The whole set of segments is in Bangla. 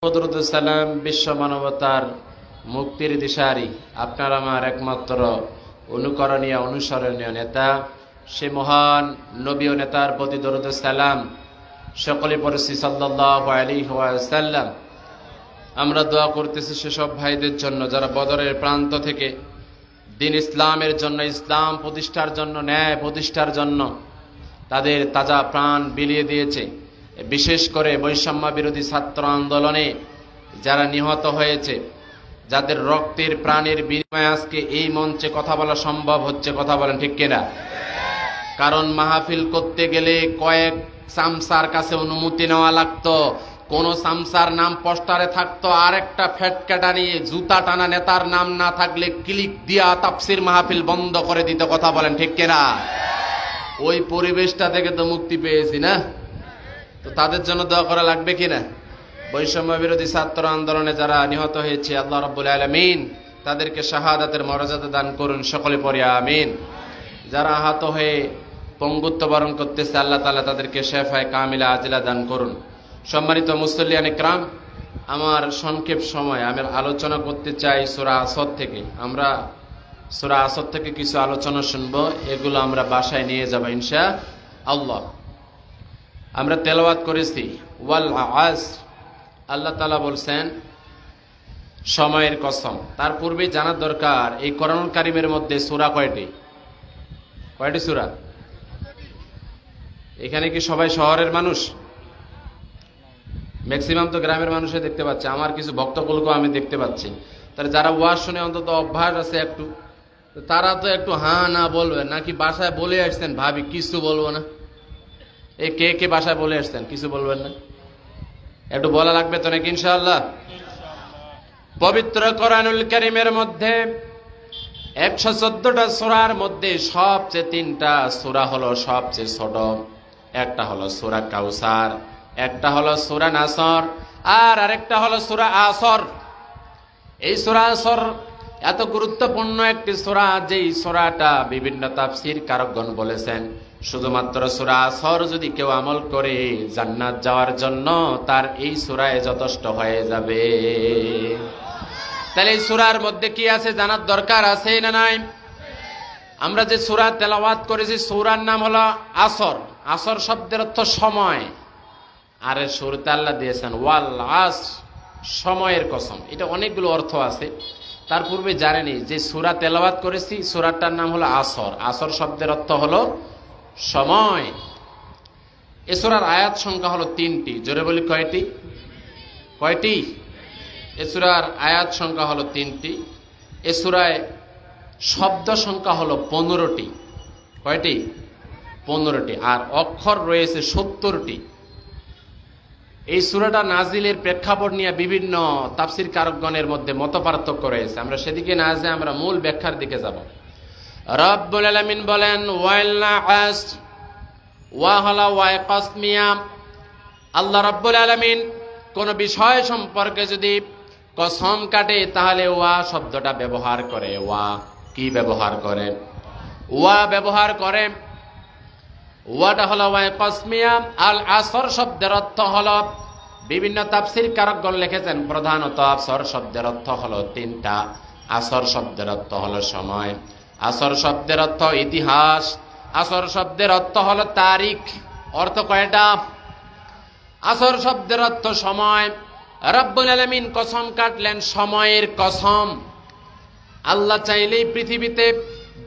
সালাম বিশ্ব মানবতার মুক্তির দিশারি, আপনার আমার একমাত্র অনুকরণীয়, অনুসরণীয় নেতা, সে মহান নবী ও নেতার প্রতি দরুদ সালাম সকলে পড়েছি সাল্লাহ সাল্লাম আমরা দোয়া করতেছি সেসব ভাইদের জন্য যারা বদরের প্রান্ত থেকে দিন ইসলামের জন্য, ইসলাম প্রতিষ্ঠার জন্য, ন্যায় প্রতিষ্ঠার জন্য তাদের তাজা প্রাণ বিলিয়ে দিয়েছে। বিশেষ করে বৈষম্য বিরোধী ছাত্র আন্দোলনে যারা নিহত হয়েছে, যাদের রক্তের প্রাণের বিনিময়ে আজকে এই মঞ্চে কথা বলা সম্ভব হচ্ছে, কথা বলেন ঠিক কিনা? কারণ মাহফিল করতে গেলে কয়েক সামসার কাছে অনুমতি নেওয়া লাগতো। কোন সামসার নাম পোস্টারে থাকতো আর একটা ফ্যাটকাটা নিয়ে জুতা টানা নেতার নাম না থাকলে ক্লিক দিয়া তাপসির মাহফিল বন্ধ করে দিতে, কথা বলেন ঠিক কিনা? ওই পরিবেশটা থেকে তো মুক্তি পেয়েছি না? তো তাদের জন্য দোয়া করা লাগবে কিনা বৈষম্য বিরোধী ছাত্র আন্দোলনে যারা নিহত হয়েছে, আল্লাহ রব্বুল আলমিন তাদেরকে শাহাদাতের মর্যাদা দান করুন, সকলে পরে আমিন। যারা আহত হয়ে পঙ্গুত্ব বরণ করতেছে, আল্লাহ তালা তাদেরকে শেফায় কামিলা আজিলা দান করুন। সম্মানিত মুসল্লিয়ান ইকরাম, আমার সংক্ষেপ সময়, আমি আলোচনা করতে চাই সুরা আসদ থেকে। আমরা সুরা আসদ থেকে কিছু আলোচনা শুনব, এগুলো আমরা বাসায় নিয়ে যাব ইনশা আল্লাহ আমরা তেলাওয়াত করেছি। ওয়াল আজ, আল্লাহ তালা বলছেন, সময়ের কসম। তার পূর্বে জানার দরকার, এই করণ কারিমের মধ্যে সুরা কয়টি? কয়টি সুরা? এখানে কি সবাই শহরের মানুষ? ম্যাক্সিমাম তো গ্রামের মানুষে দেখতে পাচ্ছে। আমার কিছু ভক্তকুলকেও আমি দেখতে পাচ্ছি। তাহলে যারা ওয়াজ শুনে অন্তত অভ্যাস আছে একটু তারা তো একটু হ্যাঁ না বলবে, নাকি বাসায় বলে আসছেন, ভাবি, কিছু বলব না। এই কে কে বাসায় বলে আসছেন? কিছু বলবেন না? একটু বলা লাগবে তো নাকি ইনশাআল্লাহ? পবিত্র কোরআনুল করিমের মধ্যে একশো চোদ্দটা সোরার মধ্যে সবচেয়ে তিনটা সোরা হলো সবচেয়ে ছোট। একটা হলো সোরা কাউসার, একটা হলো সোরা নাসর, আর আরেকটা হলো সোরা আসর। এই সোরা আসর এত গুরুত্বপূর্ণ একটি সোরা যেই সোরাটা বিভিন্ন তাফসির কারকগণ বলেছেন। শুধুমাত্র সুরা আসর যদি কেউ আমল করে জান্নাত যাওয়ার জন্য, তার এই সুরায় যথেষ্ট হয়ে যাবে। তাহলে এই সুরার মধ্যে কি আছে জানার দরকার আছে না নাই? আমরা যে সুরা তেলাওয়াত করেছি, সুরার নাম হলো আসর। আসর শব্দের অর্থ সময়। আরে সুরতে আল্লাহ দিয়েছেন, ওয়াল আস, সময়ের কসম। এটা অনেকগুলো অর্থ আছে। তার পূর্বে জানেনি যে সুরা তেলাওয়াত করেছি, সুরাটার নাম হলো আসর। আসর শব্দের অর্থ হলো সময়। এসুরার আয়াত সংখ্যা হলো তিনটি। জোরে বলি কয়টি? কয়টি? এসুরার আয়াত সংখ্যা হলো তিনটি। এসুরায় শব্দ সংখ্যা হলো পনেরোটি। কয়টি? পনেরোটি। আর অক্ষর রয়েছে সত্তরটি। এই সুরাটা নাজিলের প্রেক্ষাপট নিয়ে বিভিন্ন তাফসির কারকগণের মধ্যে মত পার্থক্য রয়েছে। আমরা সেদিকে না যে আমরা মূল ব্যাখ্যার দিকে যাব। রব্বুল আলামিন বলেন আল্লাহ রব্বুল আলামিন কোন বিষয় সম্পর্কে যদি কসম কাটে, তাহলে ওয়া শব্দটা ব্যবহার করে। ওয়া কি ব্যবহার করে? ওয়া ব্যবহার করে, ওয়াটা হলো ওয়াই কসমিয়া। আল আসর শব্দের অর্থ হলো, বিভিন্ন তাফসির কারকগণ লিখেছেন, প্রধানত আসর শব্দের অর্থ হলো তিনটা। আসর শব্দের অর্থ হলো সময়। আসর শব্দের অর্থ ইতিহাস। আসর শব্দের অর্থ হলো তারিখ। অর্থ কয়টা? আসর শব্দের অর্থ সময়। রব্বুল আলমিন কসম কাটলেন সময়ের কসম। আল্লাহ চাইলেই পৃথিবীতে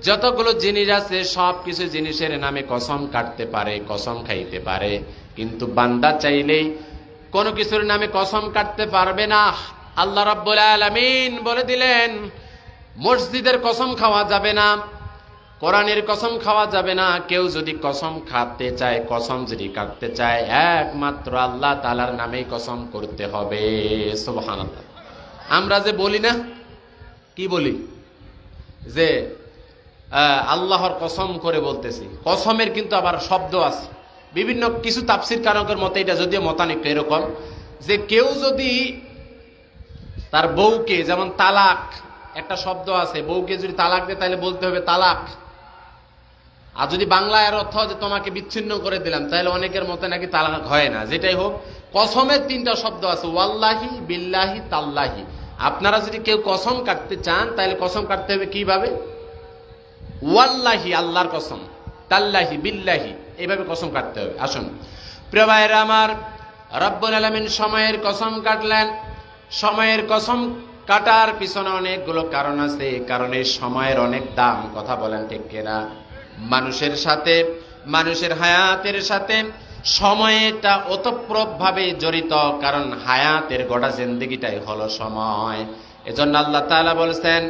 যতগুলো জিনিস আছে সব কিছু জিনিসের নামে কসম কাটতে পারে, কসম খাইতে পারে। কিন্তু বান্দা চাইলেই কোনো কিছুর নামে কসম কাটতে পারবে না। আল্লাহ রব্বুল আলমিন বলে দিলেন মসজিদের কসম খাওয়া যাবে না, কোরআনের কসম খাওয়া যাবে না। কেউ যদি কসম খাতে চায়, কসম যদি কাটতে চায়, একমাত্র আল্লাহ তালার নামেই কসম করতে হবে। সুবহান আমরা যে বলি না, কি বলি? যে আল্লাহর কসম করে বলতেছি। কসমের কিন্তু আবার শব্দ আছে। বিভিন্ন কিছু তাপসির কারকের মতে এটা যদিও মতানিক এরকম, যে কেউ যদি তার বউকে, যেমন তালাক একটা শব্দ আছে, বউকে যদি তালাক দেয় তাহলে বলতে হবে তালাক। আর যদি বাংলায় আর অর্থ যে তোমাকে বিচ্ছিন্ন করে দিলাম, তাহলে অনেকের মতে নাকি তালাক হয় না। যেটাই হোক, কসমের তিনটা শব্দ আছে, ওয়াল্লাহি, বিল্লাহি, তাল্লাহি। আপনারা যদি কেউ কসম কাটতে চান, তাহলে কসম কাটতে হবে কীভাবে? ওয়াল্লাহি, আল্লাহর কসম। তাল্লাহি, বিল্লাহি, এইভাবে কসম কাটতে হবে। আসুন। প্রিয় ভাইয়েরা আমার, রব্বুল আলমিন সময়ের কসম কাটলেন, সময়ের কসম কাটার পিছনে অনেকগুলো কারণ আছে কারণ এই সময়ের অনেক দাম কথা বলেন ঠিক কিনা মানুষের সাথে মানুষের হায়াতের সাথে সময়টা ওতপ্রোতভাবে জড়িত কারণ হায়াতের গোটা জিন্দগিটাই হলো সময় এজন্য আল্লাহ তাআলা বলছেন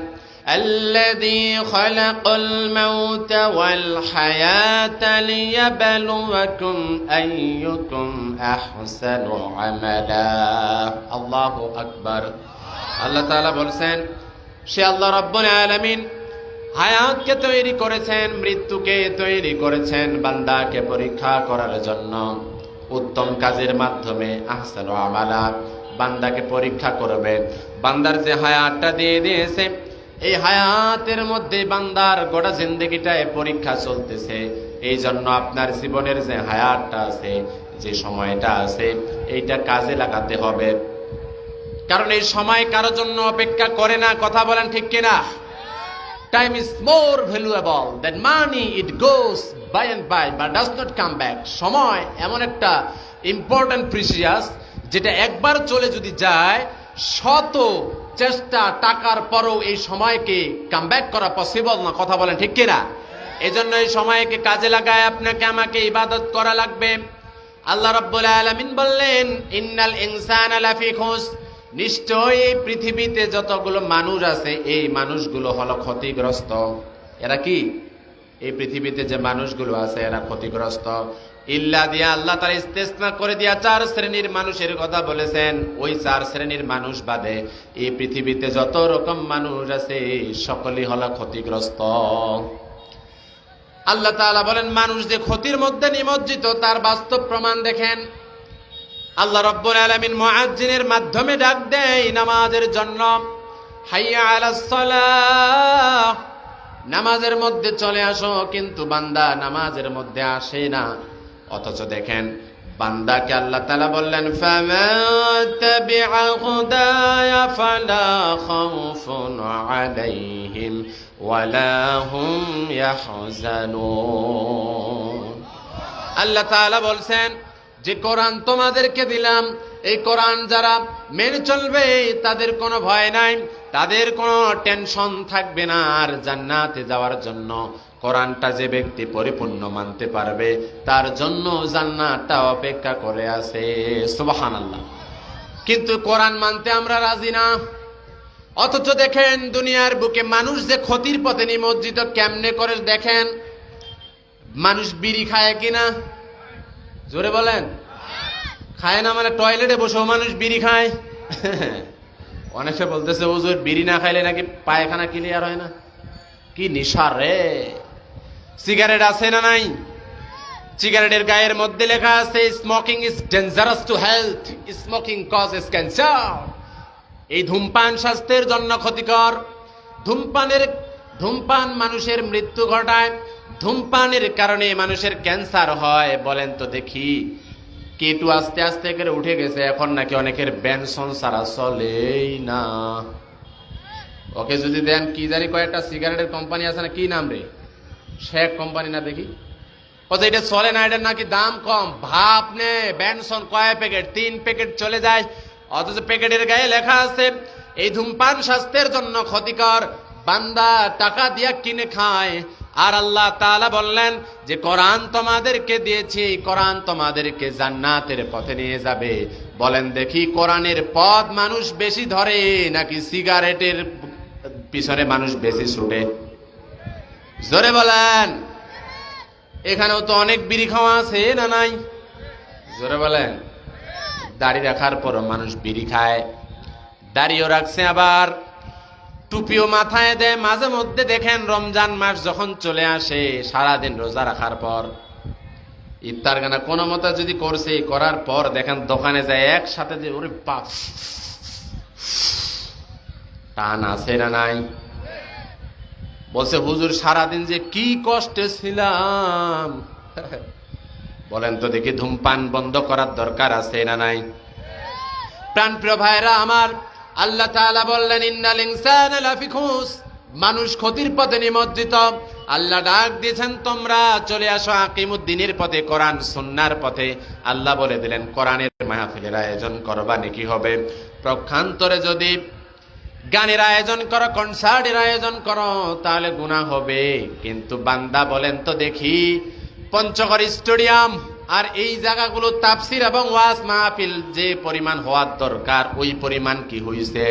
الذي خلق الموت والحياة ليبلوكم أيكم أحسن عملا الله أكبر আল্লাহ তাআলা বলছেন, সে আল্লাহ রব্বুল আলামিন হায়াতকে তৈরি করেছেন, মৃত্যুকে তৈরি করেছেন বান্দাকে পরীক্ষা করার জন্য। উত্তম কাজের মাধ্যমে আহসান আমালা বান্দাকে পরীক্ষা করবে। বান্দার যে হায়াতটা দিয়ে দিয়েছে, এই হায়াতের মধ্যে বান্দার গোটা জিন্দগিটায় পরীক্ষা চলতেছে। এই জন্য আপনার জীবনের যে হায়াতটা আছে, যে সময়টা আছে, এইটা কাজে লাগাতে হবে। কারণ এই সময় কারোর জন্য অপেক্ষা করে না, কথা বলেন ঠিক কিনা? Time is more valuable than money it goes by and by but does not come back সময় এমন একটা ইম্পর্টেন্ট প্রিসিয়াস যেটা একবার চলে যদি যায়, শত চেষ্টা, টাকার পরও এই সময়কে কাম ব্যাক করা পসিবল না, কথা বলেন ঠিক কিনা? এই জন্য এই সময়কে কাজে লাগায় আপনাকে, আমাকে ইবাদত করা লাগবে। আল্লাহ রাব্বুল আলামিন বললেন, ইন্নাল ইনসানা লাফি খুস নিশ্চয়ই এই পৃথিবীতে যতগুলো মানুষ আছে, এই মানুষগুলো হলো ক্ষতিগ্রস্ত। এরা কি? এই পৃথিবীতে যে মানুষগুলো আছে, এরা ক্ষতিগ্রস্ত। ইল্লা দিয়া আল্লাহ তার ইস্তেসনা করে দিয়া চার শ্রেণির মানুষের কথা বলেছেন। ওই চার শ্রেণির মানুষ বাদে এই পৃথিবীতে যত রকম মানুষ আছে, সকলেই হলো ক্ষতিগ্রস্ত। আল্লাহ বলেন, মানুষ যে ক্ষতির মধ্যে নিমজ্জিত, তার বাস্তব প্রমাণ দেখেন। আল্লাহ রব্বুল আলামিন মুআজ্জিনের মাধ্যমে ডাক দেয় নামাজের জন্য। হাইয়া আলাস সালাহ। নামাজের মধ্যে চলে আসো, কিন্তু বান্দা নামাজের মধ্যে আসে না। অথচ দেখেন, বান্দাকে আল্লাহ তাআলা বললেন আল্লাহ তাআলা বলছেন যে কোরআন তোমাদেরকে দিলাম, এই কোরআন যারা মেনে চলবে, তাদের কোনো ভয় নাই, তাদের কোনো টেনশন থাকবে না আর জান্নাতে যাওয়ার জন্য। কোরআনটা যে ব্যক্তি পরিপূর্ণ মানতে পারবে, তার জন্য জান্নাতটা অপেক্ষা করে আছে। সুবাহান আল্লাহ কিন্তু কোরআন মানতে আমরা রাজি না। অথচ দেখেন, দুনিয়ার বুকে মানুষ যে ক্ষতির পথে নিমজ্জিত, কেমনে করে দেখেন? মানুষ বিড়ি খায় কিনা? জোরে বলেন। খায় না মানে টয়লেটে বসেও মানুষ বিড়ি খায়? অনেকে বলতেছে ওজোর বিড়ি না খাইলে নাকি পায়খানা ক্লিয়ার হয় না? কি নিশার রে? সিগারেট আছে না নাই? সিগারেটের গায়ের মধ্যে লেখা আছে smoking is dangerous to health smoking causes cancer এই ধূমপান স্বাস্থ্যের জন্য ক্ষতিকর। ধূমপানের, ধূমপান মানুষের মৃত্যু ঘটায়। ধূমপানের কারণে মানুষের ক্যান্সার হয়, বলেন তো দেখি। কেটু আস্তে আস্তে করে উঠে গেছে, এখন নাকি অনেকের বেনসন সারা চলেই না। ওকে যদি দেন, কি জানি কয়েকটা সিগারেটের কোম্পানি আছে না, কি নাম রে? শেখ কোম্পানি না দেখি? অথচ এটা চলে না, এটার নাকি দাম কম। ভাপ নে বেনসন কয় প্যাকেট? তিন প্যাকেট চলে যায়। অথচ প্যাকেটের গায়ে লেখা আছে, এই ধূমপান স্বাস্থ্যের জন্য ক্ষতিকর। বান্দা টাকা দিয়া কিনে খায়। আর আল্লাহ তাআলা বললেন যে, কোরআন তোমাদেরকে দিয়েছি, কোরআন তোমাদেরকে জান্নাতের পথে নিয়ে যাবে। বলেন, দেখি কোরআনের পথ মানুষ বেশি ধরে নাকি সিগারেটের পিছনে মানুষ বেশি ছুটে? জোরে বলেন। এখানেও তো অনেক বিড়ি খাওয়া আছে, না নাই? জোরে বলেন। দাড়ি রাখার পর মানুষ বিড়ি খায়। দাড়িও রাখছে আবার। টুপিও মাথায় দেয়, মাঝে মধ্যে দেখেন রমজান মাস যখন চলে আসে, সারাদিন রোজা রাখার পর। ইফতার গানা কোনো মতো যদি করছে, করার পর দেখেন দোকানে যায় একসাথে যে ওরে পাপ টান আছে না নাই? বলছে, হুজুর, সারাদিন যে কি কষ্টে ছিলাম? বলেন তো দেখি, ধূমপান বন্ধ করার দরকার আছে না নাই? প্রাণপ্রিয় ভাইরা আমার আল্লাহ তাআলা বললেন, ইন্নাল ইনসানা মানুষ ক্ষতির পথে নিমজ্জিত। আল্লাহ ডাক দিয়েছেন, তোমরা চলে আসো আকিমুদ্দিনের পথে, কোরআন সুন্নার পথে। আল্লাহ বলে দিলেন, কোরআনের মাহফিলের আয়োজন করবা নাকি হবে? প্রক্ষান্তরে যদি গানের আয়োজন করো, কনসার্টের আয়োজন করো, তাহলে গুণা হবে। কিন্তু বান্দা বলেন তো দেখি, পঞ্চগড় স্টেডিয়াম আর এই জায়গাগুলো তাফসির এবং ওয়াজ মাহফিল যে পরিমাণ হওয়ার দরকার, ওই পরিমাণ কি হয়েছে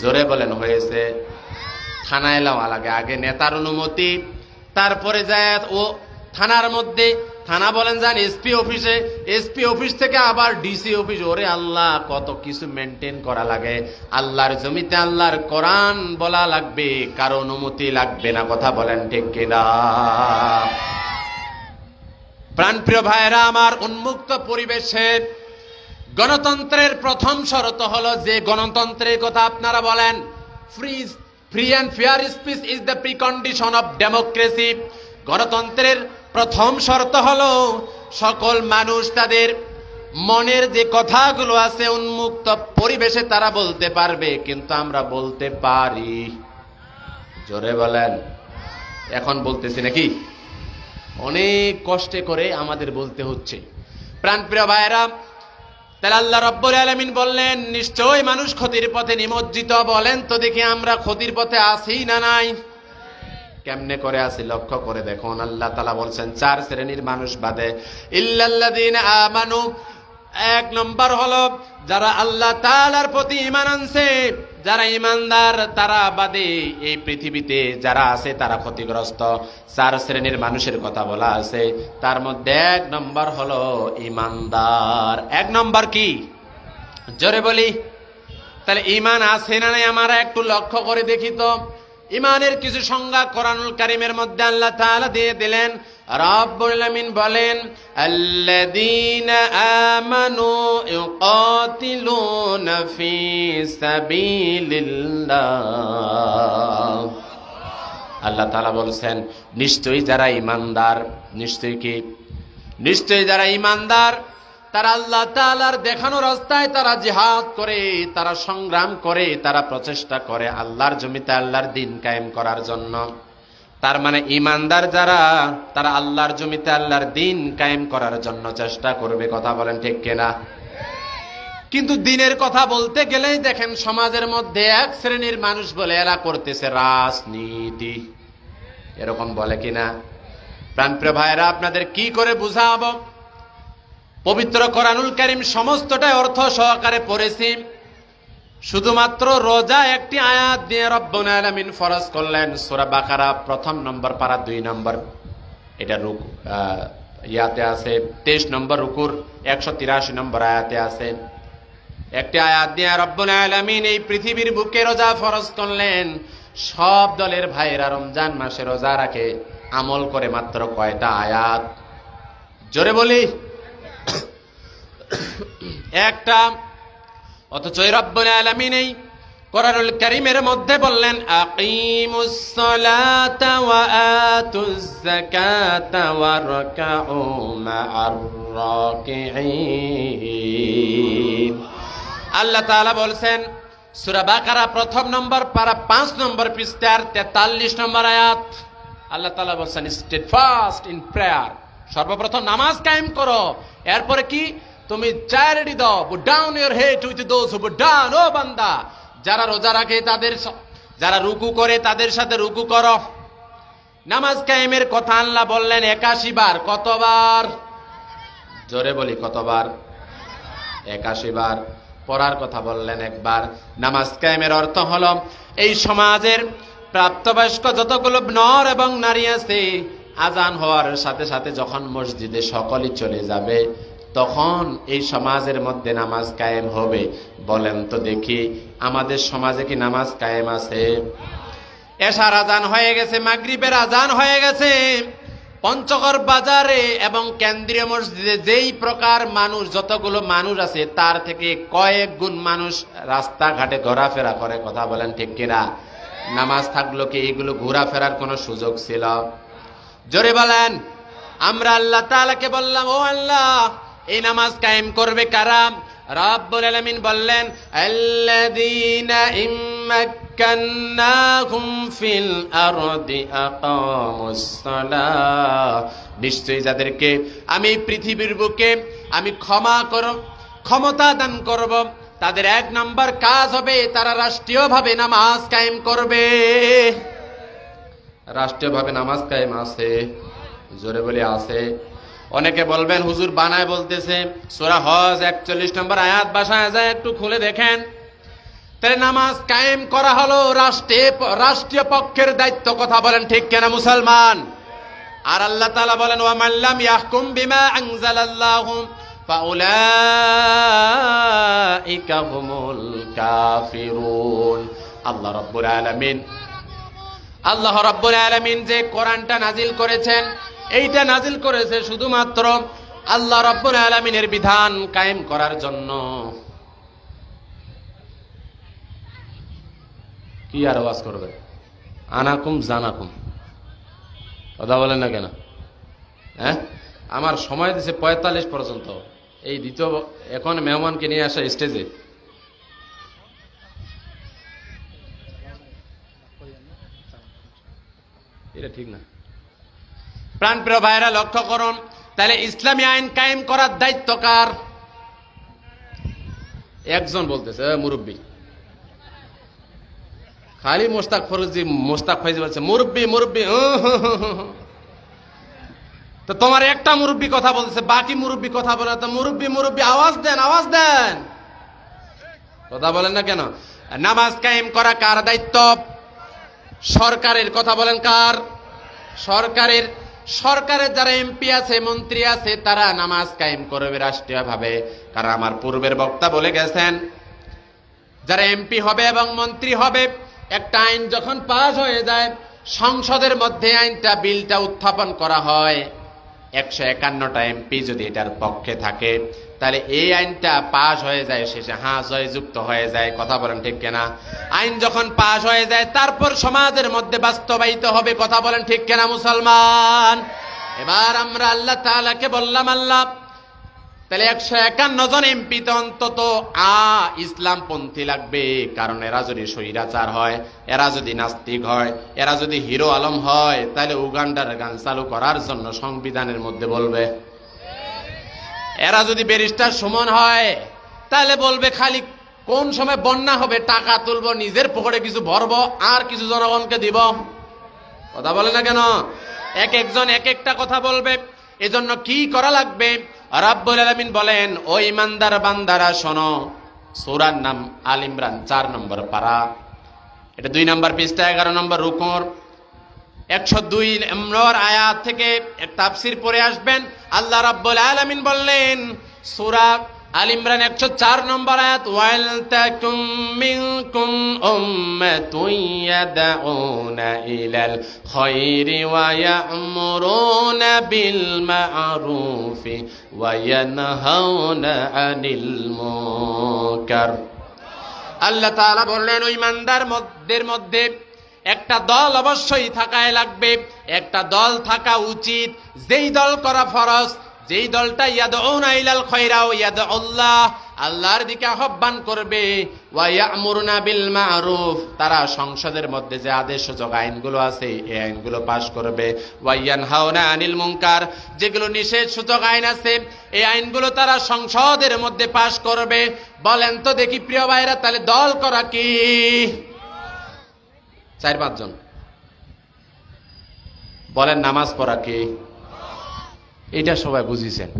জোরে বলেন, হয়েছে। থানায় লওয়া লাগে। আগে নেতার অনুমতি, তারপরে যায় ও থানার মধ্যে। থানা বলেন, যান এসপি অফিসে। এসপি অফিস থেকে আবার ডিসি অফিস। ওরে আল্লাহ, কত কিছু মেনটেন করা লাগে। আল্লাহর জমিতে আল্লাহর কোরআন বলা লাগবে, কারও অনুমতি লাগবে না। কথা বলেন ঠিক কিনা? প্রাণপ্রিয় ভাইয়েরা, আমার উন্মুক্ত পরিবেশে গণতন্ত্রের প্রথম শরত হলো যে গণতন্ত্রের কথা আপনারা বলেন free free and fair speech is the precondition of democracy গণতন্ত্রের প্রথম শর্ত হলো সকল মানুষ তাদের মনের যে কথাগুলো আছে উন্মুক্ত পরিবেশে তারা বলতে পারবে, কিন্তু আমরা বলতে পারি। জোরে বলেন। এখন বলতেছি নাকি? অনেক কষ্টে করে আমাদের বলতে হচ্ছে। প্রাণপ্রিয় ভাইরা তাহলে আল্লাহ রব্বুল আলমিন বললেন, নিশ্চয়ই মানুষ ক্ষতির পথে নিমজ্জিত, বলেন তো দেখি আমরা ক্ষতির পথে আসি না নাই? কেমনে করে আসি লক্ষ্য করে দেখুন, আল্লাহ তালা বলছেন, চার শ্রেণির মানুষ বাদে ইল্লাল্লাদিন এক নম্বর হলো, যারা আল্লাহ তালার প্রতি ইমান আনছে যারা ইমানদার, তারা বাদে এই পৃথিবীতে যারা আছে তারা ক্ষতিগ্রস্ত। চার শ্রেণির মানুষের কথা বলা আছে। তার মধ্যে এক নম্বর হলো ইমানদার। এক নম্বর কি? জোরে বলি। তাহলে ইমান আছে না নাই আমরা একটু লক্ষ্য করে দেখি তো। ইমানের কিছু সংজ্ঞা কোরআনুল কারিমের মধ্যে আল্লাহ তাআলা দিয়ে দিলেন রব্বুল আলামিন বলেন, আল্লাযীনা আমানু ইউকাতিলুনা ফি সাবিলিল্লাহ। আল্লাহ তাআলা বলছেন, নিশ্চয়ই যারা ইমানদার নিশ্চয়ই কি? নিশ্চয়ই যারা ইমানদার তারা আল্লাহ তাআলার দেখানো রাস্তায় তারা জিহাদ করে, তারা সংগ্রাম করে, তারা প্রচেষ্টা করে আল্লাহর জমিতে আল্লাহর দিন কায়েম করার জন্য। তার মানে ইমানদার যারা, তারা আল্লাহর জমিতে আল্লাহর দিন কায়েম করার জন্য চেষ্টা করবে, কথা বলেন ঠিক কিনা? কিন্তু দিনের কথা বলতে গেলেই দেখেন সমাজের মধ্যে এক শ্রেণির মানুষ বলে, এরা করতেছে রাজনীতি। এরকম বলে কিনা? প্রাণপ্রিয় ভাইরা আপনাদের কি করে বুঝাবো? পবিত্র কোরআনুল করিম সমস্তটাই অর্থ সহকারে পড়েছি। শুধুমাত্র রোজা একটি আয়াত দিয়ে রব্বুল আলামিন ফরজ করলেন। সূরা বাকারা প্রথম নম্বর পারা দুই নম্বর। এটা রুক ইয়াতে আছে। তেইশ নম্বর রুকুর একশো তিরাশি নম্বর আয়াতে আছে। একটি আয়াত দিয়ে রব্বুল আলামিন এই পৃথিবীর বুকে রোজা ফরজ করলেন। সব দলের ভাইয়েরা রমজান মাসে রোজা রাখে। আমল করে মাত্র কয়টা আয়াত? জোরে বলি। একটা অথচ রব্বুল আলামিন এই কোরআনুল কারীমের মধ্যে বললেন ওয়া আল্লাহ তাআলা বলছেন, সূরা বাকারা প্রথম নম্বর পারা পাঁচ নম্বর পৃষ্ঠার তেতাল্লিশ নম্বর আয়াত। আল্লাহ তাআলা বলছেন ফাস্ট ইন প্রেয়ার সর্বপ্রথম নামাজ কায়েম করো। এরপরে কি? তুমি চ্যারিটি দাও down your head with those who down ও বান্দা। যারা রোজা রাখে, তাদের যারা রুকু করে, তাদের সাথে রুকু করো। নামাজ কায়েমের কথা আল্লাহ বললেন একাশি বার। কতবার? জোরে বলি, কতবার? একাশি বার। পড়ার কথা বললেন একবার। নামাজ কায়েমের অর্থ হলো, এই সমাজের প্রাপ্তবয়স্ক যতগুলো নর এবং নারী আছে, আজান হওয়ার সাথে সাথে যখন মসজিদে সকলেই চলে যাবে তখন এই সমাজের মধ্যে নামাজ কায়েম হবে। বলেন তো দেখি, আমাদের সমাজে কি নামাজ কায়েম আছে? এশার আজান হয়ে গেছে, মাগরিবের আজান হয়ে গেছে। পঞ্চগড় বাজারে এবং কেন্দ্রীয় মসজিদে যেই প্রকার মানুষ, যতগুলো মানুষ আছে, তার থেকে কয়েক গুণ মানুষ রাস্তাঘাটে ঘোরাফেরা করে। কথা বলেন ঠিক কিনা? নামাজ থাকল কি? এগুলো ঘোরাফেরার কোনো সুযোগ ছিল? জোরে বলেন, আমরা আল্লাহ তাআলাকে বললাম, ও আল্লাহ এই নামাজ কায়েম করবে কারা? রাব্বুল আলামিন বললেন, আল্লাযীনা ইম্মাক্কান্নাহুম ফিল আরদি আকামুস সালাহ। নিশ্চয়ই যাদেরকে আমি পৃথিবীর বুকে আমি ক্ষমা করব ক্ষমতা দান করব, তাদের এক নাম্বার কাজ হবে তারা রাষ্ট্রীয়ভাবে নামাজ কায়েম করবে। রাষ্ট্রীয়ভাবে নামাজ কায়েম আছে, জোরে বলে আছে। অনেকে বলবেন, হুজুর বানায় বলতেছে, সোরা হজ একচল্লিশ নম্বর আয়াত বাসায় যায়, একটু খুলে দেখেন। তাহলে নামাজ কায়েম করা হলো, রাষ্ট্রে, রাষ্ট্রীয় পক্ষের দায়িত্ব কথা বলেন ঠিক কেনা মুসলমান? আর আল্লাহ তাআলা বলেন ওয়া মাল্লাম ইয়াহকুম বিমা আনজালাল্লাহু ফাউলাইকা হুমুল কাফিরুন। আল্লাহ রাব্বুল আলামিন, আল্লাহ রাব্বুল আলামিন যে কোরআনটা নাজিল করেছেন এইটা নাজিল করেছে শুধুমাত্র আল্লাহ রাব্বুল আলামিনের বিধান কায়েম করার জন্য। কি আর আওয়াজ করবে? আনাকুম জানাকুম। কথা বলেন না কেন? হ্যাঁ? আমার সময় দিছে পঁয়তাল্লিশ পর্যন্ত। এই দ্বিতীয় এখন মেহমানকে নিয়ে আসা স্টেজে। এটা ঠিক না। প্রাণ প্রিয় ভাইরা লক্ষ্য করুন। তাহলে ইসলামী আইন কায়েম করার দায়িত্ব কার? একজন বলতেছে মুরব্বী। খালি মোস্তাক ফরজি মোস্তাক ফৈজি বলছে, মুরব্বী মুরব্বী। তো তোমার একটা মুরব্বী কথা বলতেছে, বাকি মুরব্বী কথা বলে, তো মুরব্বী মুরব্বী, আওয়াজ দেন আওয়াজ দেন। কথা বলেন না কেন? নামাজ কায়েম করা কার দায়িত্ব? সরকারের কথা বলেন কার? সরকারের সরকারের যারা এমপি আছে, মন্ত্রী আছে, তারা নামাজ কায়েম করবে রাষ্ট্রীয়ভাবে। কারণ আমার পূর্বের বক্তা বলে গেছেন, যারা এমপি হবে এবং মন্ত্রী হবে, একটা আইন যখন পাস হয়ে যায়, সংসদের মধ্যে আইনটা, বিলটা উত্থাপন করা হয়। একশো একান্নটা এমপি যদি এটার পক্ষে থাকে তাহলে এই আইনটা পাশ হয়ে যায় শেষে। হ্যাঁ জয়যুক্ত হয়ে যায়, কথা বলেন ঠিক কেনা? আইন যখন পাশ হয়ে যায়, তারপর সমাজের মধ্যে বাস্তবায়িত হবে, কথা বলেন ঠিক কেনা মুসলমান? এবার আমরা আল্লাহ তাআলাকে বললাম, আল্লাহ, তাহলে একশো একান্ন জন এমপি তো অন্তত আ ইসলামপন্থী লাগবে, কারণ এরা যদি স্বৈরাচার হয়, এরা যদি নাস্তিক হয়, এরা যদি হিরো আলম হয়, তাহলে উগান্ডার গান চালু করার জন্য সংবিধানের মধ্যে বলবে। এরা যদি ব্যারিস্টার সুমন হয়, তাহলে বলবে খালি কোন সময় বন্যা হবে, টাকা তুলব, নিজের পকেটে কিছু ভরব, আর কিছু জনগণকে দিব। কথা বলে না কেন? এক একজন এক একটা কথা বলবে। এজন্য কি করা লাগবে? রাব্বুল আলামিন বলেন, ও ইমানদার বান্দারা, শোনো, সূরার নাম আল ইমরান, চার নম্বর পারা। এটা দুই নম্বর পৃষ্ঠা, এগারো নম্বর রুকুর। একশো দুই নম্বর আয়াত থেকে তাফসির পরে আসবেন। আল্লাহ রাব্বুল আলামিন বললেন, সূরা আল ইমরান একশো চার নম্বর আয়াত, ওয়াল তাকুম মিনকুম উম্মাতুন ইয়াদউনা ইলাল খায়রি ওয়া ইয়া'মুরুনা বিল মা'রুফি ওয়া ইয়ানহাউনা আনিল মুনকার। আল্লাহ তাআলা বললেন, ওই ইমানদার মধ্যের মধ্যে একটা দল অবশ্যই থাকায় লাগবে, একটা দল থাকা উচিত। যেই দল করা ফরজ, যেই দলটা ইয়াদউনা ইলাল খায়রা ইয়াদ আল্লাহ আল্লাহর দিকে আহ্বান করবে ওয়া ইয়া'মুরুনা বিল মা'রুফ। তারা সংসদের মধ্যে যে আদেশ সূচক আইনগুলো আছে, এই আইনগুলো পাশ করবে। ওয়া ইয়ানহাউনা আনিল মুনকার, যেগুলো নিষেধ সূচক আইন আছে, এই আইনগুলো তারা সংসদের মধ্যে পাশ করবে। বলেন তো দেখি প্রিয় ভাইরা, তাহলে দল করা কি? চার পাঁচজন। বলেন, নামাজ পড়া কি? এটা সবাই বুঝিছেন।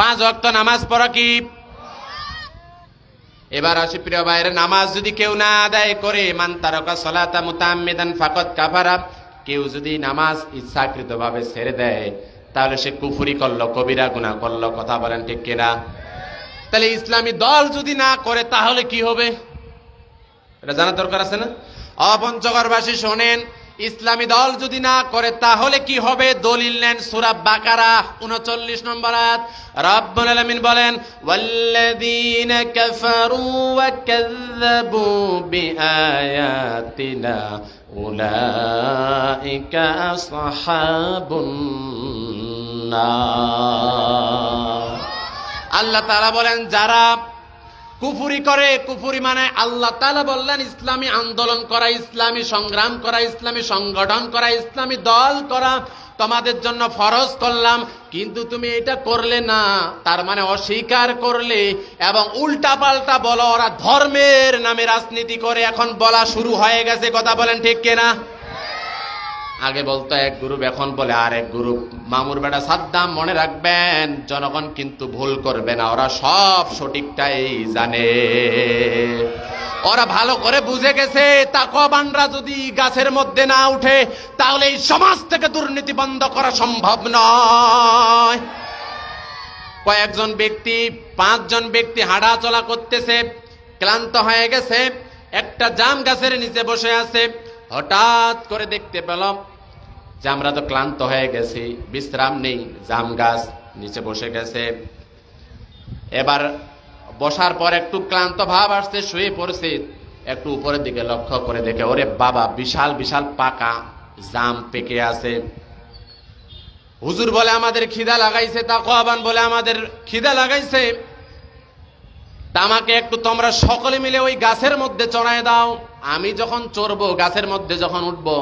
পাঁচ ওয়াক্ত নামাজ পড়া কি? এবার আসি প্রিয় ভাইয়ের, নামাজ যদি কেউ না আদায় করে, মান তারকা সলাতা মুতাম্মিদান ফাকত কাফারা, কেউ যদি নামাজ ইচ্ছাকৃত ভাবে ছেড়ে দেয়, তাহলে সে কুফুরি করল, কবিরা গুনাহ করল, কথা বলেন ঠিক কিনা? তাহলে ইসলামী দল যদি না করে, তাহলে কি হবে? এটা জানার দরকার আছে না? অপঞ্চগরবাসী শোনেন, ইসলামী দল যদি না করে তাহলে কি হবে? দলিল নেন সুরা বাকারা, উনচল্লিশ নম্বর আয়াত। রব্বুল আলামিন বলেন, ওয়াল্লাযীন কাফারু ওয়া কাযযাবু বিআয়াতিনা, উলাইকা আসহাবুন নার. আল্লাহ তাআলা বলেন, যারা কুফুরি করে, কুফুরি মানে আল্লাহ তাআলা বললেন, ইসলামী আন্দোলন করা, ইসলামী সংগ্রাম করা, ইসলামী সংগঠন করা, ইসলামী দল করা, তোমাদের জন্য ফরজ করলাম, কিন্তু তুমি এটা করলে না, তার মানে অস্বীকার করলে এবং উল্টা পাল্টা বলো, ওরা ধর্মের নামে রাজনীতি করে এখন বলা শুরু হয়ে গেছে, কথা বলেন ঠিক কিনা? আগে বলতো এক গ্রুপ, এখন বলে আর এক গ্রুপ। মামুর বেটা সাদ্দাম, মনে রাখবেন, জনগণ কিন্তু ভুল করবে না, ওরা সব সঠিকটাই জানে। ওরা ভালো করে বুঝে গেছে তাকওয়াবানরা যদি গাছের মধ্যে না উঠে, তাহলে এই সমাজ থেকে দুর্নীতি বন্ধ করা সম্ভব নয়। কয়েকজন ব্যক্তি, পাঁচজন ব্যক্তি হাঁটা চলা করতেছে, ক্লান্ত হয়ে গেছে, একটা জাম গাছের নিচে বসে আছে, হঠাৎ করে দেখতে পেলাম যে আমরা তো ক্লান্ত হয়ে গেছি, বিশ্রাম নেই, জাম গাছ নিচে বসে গেছে। এবার বসার পর একটু ক্লান্ত ভাব আসছে, শুয়ে পড়ছে। একটু উপরের দিকে লক্ষ্য করে দেখে, ওরে বাবা, বিশাল বিশাল পাকা জাম পেকে আছে। হুজুর বলে, আমাদের খিদা লাগাইছে, তাকওয়াবান বলে, আমাদের খিদা লাগাইছে। তামাকে একটু তোমরা সকলে মিলে ওই গাছের মধ্যে চড়ায় দাও। আমি যখন চড়বো, গাছের মধ্যে যখন উঠবো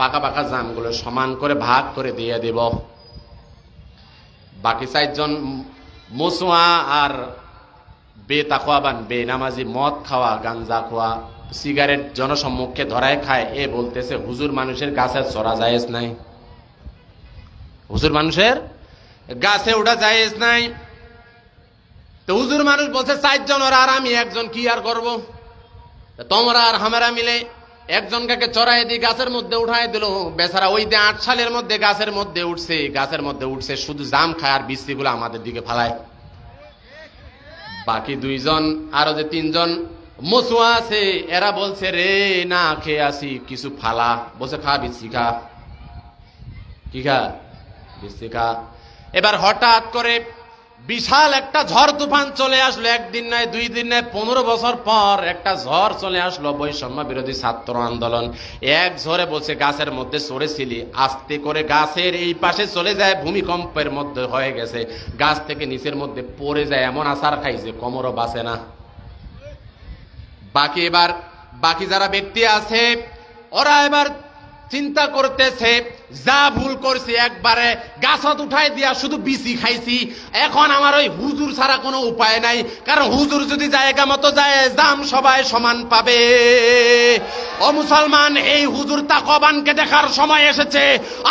পাকা পাকা জামগুলো সমান করে ভাগ করে দিয়ে দেব। বাকি চারজন মুসুয়া আর বে তাকওয়াবান বে নামাজি মদ খাওয়া, গাঞ্জা খাওয়া সিগারেট জনসম্মুখে ধরায় খায়, এ বলতেছে, হুজুর মানুষের গাছের চড়া জায়েজ নাই। হুজুর মানুষের গাছে ওঠা জায়েজ নাই। তো হুজুর মানুষ বলছে, চারজন ওরা আর আমি, একজন কি আর করব? তোমরা আর হামেরা মিলে একজনকে চড়াই দিয়ে গাছের মধ্যে উঠাই দিল। বেচারা ওই দিয়ে আট সালের মধ্যে গাছের মধ্যে উঠছে, গাছের মধ্যে উঠছে, শুধু জাম খায় আর বৃষ্টিগুলো আমাদের দিকে ফালায়। বাকি দুইজন, আরও যে তিনজন মসুয়া আছে, এরা বলছে, রে, না খেয়ে আসি, কিছু ফালা। বসে খা বিচ্ছি খা। কি খা? বিচ্ছি খা। এবার হঠাৎ করে বিশাল একটা ঝড় তুফান চলে আসলো, একদিন নয়, দুই দিন নয়, পনেরো বছর পর একটা ঝড় চলে আসলো, বৈষম্য বিরোধী ছাত্র আন্দোলন। এক ঝড়ে বসে গাছের মধ্যে চড়েছিলি আস্তে করে গাছের এই পাশে চলে যায়, ভূমিকম্পের মধ্যে হয়ে গেছে। গাছ থেকে নিচের মধ্যে পড়ে যায়, এমন আসার খাইছে, কোমরও বাঁচে না। বাকি এবার, বাকি যারা ব্যক্তি আছে, ওরা এবার চিন্তা করতেছে যা ভুল করছি একবারে গাছত উঠাই দিয়া শুধু বিসি খাইছি। এখন আমার ওই হুজুর ছাড়া কোনো উপায় নাই। কারণ হুজুর যদি জায়গা মতো যায়, জাম সবাই সমান পাবে। ও মুসলমান, এই হুজুর তাকবানকে দেখার সময় এসেছে।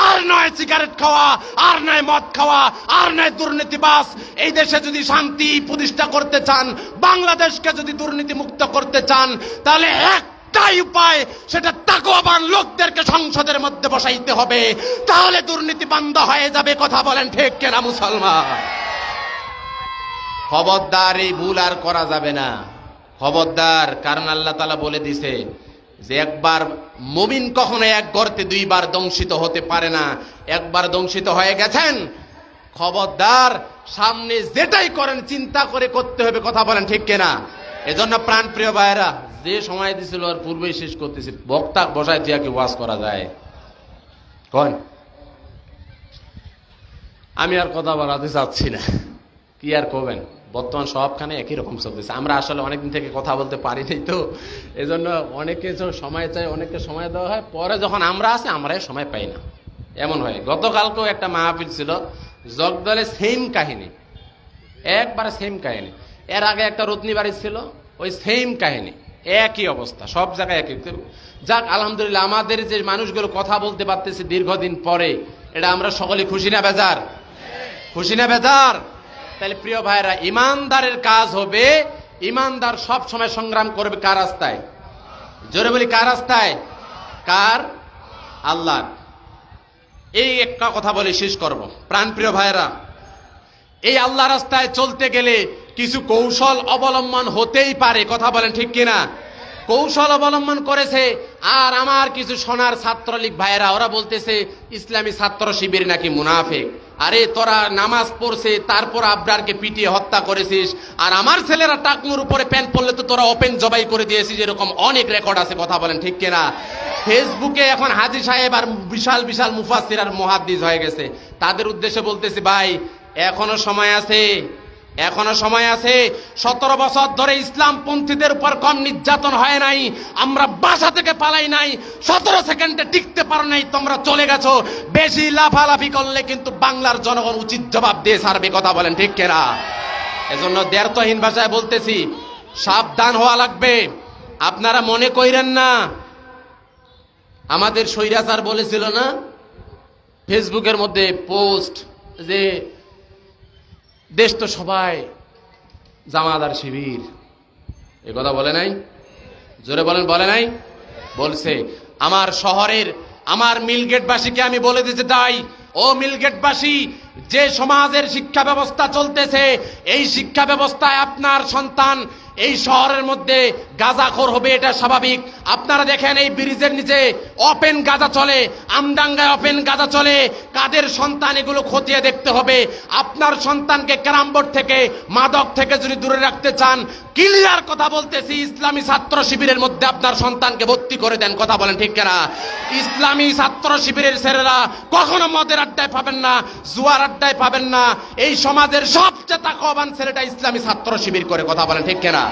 আর নয় সিগারেট খাওয়া, আর নয় মদ খাওয়া, আর নয় দুর্নীতিবাস এই দেশে যদি শান্তি প্রতিষ্ঠা করতে চান, বাংলাদেশকে যদি দুর্নীতি মুক্ত করতে চান, তাহলে এক একটাই উপায়, সেটা তাকওয়াবান লোকদেরকে সংসদের মধ্যে বসাইতে হবে। তাহলে দুর্নীতি বন্ধ হয়ে যাবে, কথা বলেন ঠিক কেনা মুসলমান? খবরদার এই ভুল আর করা যাবে না। খবরদার, কারণ আল্লাহ তালা বলে দিছে যে একবার মুমিন কখনো এক গর্তে দুইবার দংশিত হতে পারে না। একবার দংশিত হয়ে গেছেন, খবরদার, সামনে যেটাই করেন, চিন্তা করে করতে হবে, কথা বলেন ঠিক কেনা? এজন্য প্রাণ প্রিয় ভাইরা যে সময় দিছিল আর পূর্বেই শেষ করতেছি। বক্তা বসায় দিয়া কি ওয়াজ করা যায়? কন আমি আর কথা বাড়াতে চাচ্ছি না। কি আর করবেন বর্তমান সবখানে একই রকম চলতেছে। আমরা আসলে অনেকদিন থেকে কথা বলতে পারি নাই তো। এজন্য অনেকে সময় চাই অনেককে সময় দেওয়া হয়। পরে যখন আমরা আছি আমরাই সময় পাই না। এমন হয়। গতকালকেও একটা মাহফিল ছিল, জগদলে সেম কাহিনী। একবারে সেম কাহিনী। এর আগে একটা রত্নী বাড়ি ছিল, ওই সেম কাহিনী। একই অবস্থা, সব জায়গায় একই। যাক, আলহামদুলিল্লাহ, আমাদের যে মানুষগুলো কথা বলতে পারতেছে দীর্ঘদিন পরে, এটা আমরা সকলে খুশি না বেজার? খুশি না বেজার? তাহলে প্রিয় ভাইরা ইমানদারের কাজ হবে, ইমানদার সব সময় সংগ্রাম করবে কার রাস্তায়? জোরে বলি, কার রাস্তায়? কার? আল্লাহ এই একটা কথা বলে শেষ করব। প্রাণ প্রিয় ভাইরা এই আল্লাহ রাস্তায় চলতে গেলে কিছু কৌশল অবলম্বন হতেই পারে, কথা বলেন ঠিক কিনা? কৌশল অবলম্বন করেছে, আর আমার কিছু সোনার ছাত্রলীগ ভাইয়েরা, ওরা বলতেছে, ইসলামী ছাত্র শিবির নাকি মুনাফেক? আরে, তোরা নামাজ পড়ছে, তারপর আবরারকে পিটিয়ে হত্যা করেছিস, আর আমার ছেলেরা টাকনুর উপরে প্যান্ট পড়লে তো তোরা ওপেন জবাই করে দিয়েছিস, এরকম অনেক রেকর্ড আছে, কথা বলেন ঠিক কিনা? ফেসবুকে এখন হাজি সাহেব আর বিশাল বিশাল মুফাসির আর মহাদ্দিস হয়ে গেছে। তাদের উদ্দেশ্যে বলতেছি, ভাই, এখনও সময় আছে এখনও সময় আছে। সতেরো বছর ধরে ইসলাম পন্থীদের উপর কম নির্যাতন হয় নাই, আমরা বাসা থেকে পালাই নাই, সতেরো সেকেন্ডে টিকতে পারো নাই, তোমরা চলে গেছো। বেশি লাফালাফি করলে কিন্তু বাংলার জনগণ উচিত জবাব দিয়ে সারবে কথা বলেন ঠিক কেনা? এজন্য দ্ব্যর্থহীন ভাষায় বলতেছি, সাবধান হওয়া লাগবে। আপনারা মনে কইরেন না, আমাদের সৈরাচার বলেছিল না, ফেসবুকের মধ্যে পোস্ট যে দেশ তো সবাই জামাদার শিবির। এ কথা বলে নাই? জোরে বলেন, বলে নাই? বলছে, আমার শহরের, আমার মিলগেটবাসীকে আমি বলে দিতে তাই ও মিলগেটবাসী যে সমাজের শিক্ষা ব্যবস্থা চলতেছে, এই শিক্ষা ব্যবস্থায় আপনার সন্তান এই শহরের মধ্যে গাঁজাখোর হবে, এটা স্বাভাবিক। আপনারা দেখেন এই ব্রিজের নিচে ওপেন গাঁজা চলে, আমডাঙ্গায় ওপেন গাঁজা চলে। কাদের সন্তান এগুলো খতিয়ে দেখতে হবে? আপনার সন্তানকে ক্যারামবোর্ড থেকে, মাদক থেকে যদি দূরে রাখতে চান, ক্লিয়ার কথা বলতেছি, ইসলামী ছাত্র শিবিরের মধ্যে আপনার সন্তানকে ভর্তি করে দেন। কথা বলেন ঠিক কেনা? ইসলামী ছাত্র শিবিরের ছেলেরা কখনো মদের আড্ডায় পাবেন না, জুয়ার আড্ডায় পাবেন না। এই সমাজের সবচেয়ে তাকবান ছেলেটা ইসলামী ছাত্র শিবির করে কথা বলেন, ঠিক কেনা?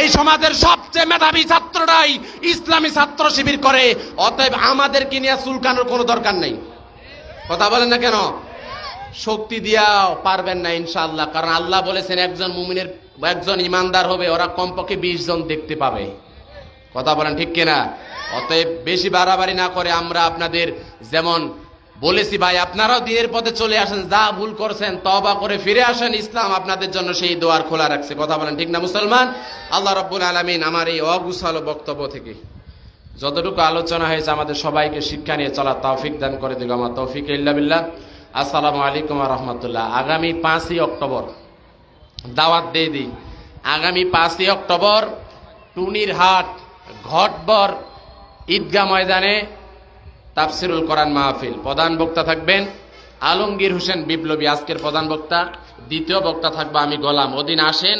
এই সমাজের সবচেয়ে মেধাবী ছাত্ররাই ইসলামী ছাত্র শিবির করে। অতএব আমাদেরকে নিয়ে চুলকানোর কোনো দরকার নেই। কথা বলেন না কেন? শক্তি দিয়াও পারবেন না ইনশাআল্লাহ, কারণ আল্লাহ বলেছেন, একজন মুমিনের, একজন ইমানদার হবে, ওরা কমপক্ষে বিশ জন দেখতে পাবে। কথা বলেন ঠিক কিনা? অতএব বেশি বাড়াবাড়ি না করে আমরা আপনাদের যেমন বলেছি ভাই, আপনারাও দিনের পথে চলে আসেন, যা ভুল করছেন তবা করে ফিরে আসেন। ইসলাম আপনাদের জন্য সেই দোয়ার খোলা রাখছে। কথা বলেন ঠিক না, মুসলমান? আল্লাহ রব্বুল আলমিন আমার এই অগুছালো বক্তব্য থেকে যতটুকু আলোচনা হয়েছে, আমাদের সবাইকে শিক্ষা নিয়ে চলা তৌফিক দান করে দিল। আমার তৌফিক ইল্লা বিল্লাহ। আসসালামু আলাইকুম রহমতুল্লাহ। আগামী পাঁচই অক্টোবর দাওয়াত দিয়ে দিই। আগামী পাঁচই অক্টোবর টুনির হাট ঘটবর ঈদগাহ ময়দানে তাফসিরুল কোরআন মাহফিল। প্রধান বক্তা থাকবেন আলমগীর হোসেন বিপ্লবী, আজকের প্রধান বক্তা। দ্বিতীয় বক্তা থাকব আমি গোলাম। ওদিন আসেন,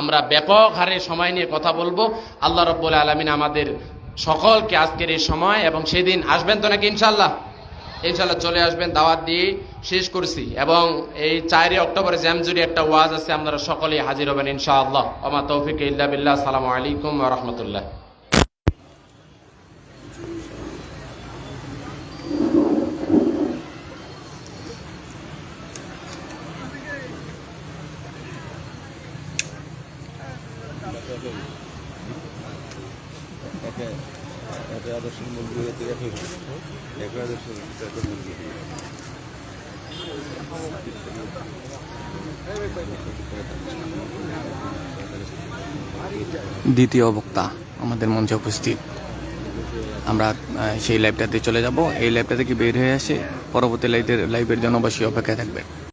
আমরা ব্যাপক হারে সময় নিয়ে কথা বলব। আল্লাহ রব্বুল আলমিন আমাদের সকলকে আজকের এই সময় এবং সেদিন আসবেন তো নাকি ইনশাল্লাহ ইনশাল্লাহ চলে আসবেন, দাওয়াত দিয়ে শেষ করছি। এবং এই চারই অক্টোবরে জ্যামজুরি একটা ওয়াজ আছে, আপনারা সকলেই হাজির হবেন ইনশাআল্লাহ। আমা তৌফিক ইল্লা বিল্লাহ। সালামু আলাইকুম রাহমাতুল্লাহ একটা আদর্শের মুরগি হতে গেছে একটা আদর্শের একটা মুরগি দ্বিতীয় বক্তা আমাদের মঞ্চে উপস্থিত। আমরা সেই লাইভটাতে চলে যাব। এই লাইভটা থেকে বের হয়ে আসে? পরবর্তী লাইভের লাইভের জন্য অবশ্যই অপেক্ষায় থাকবে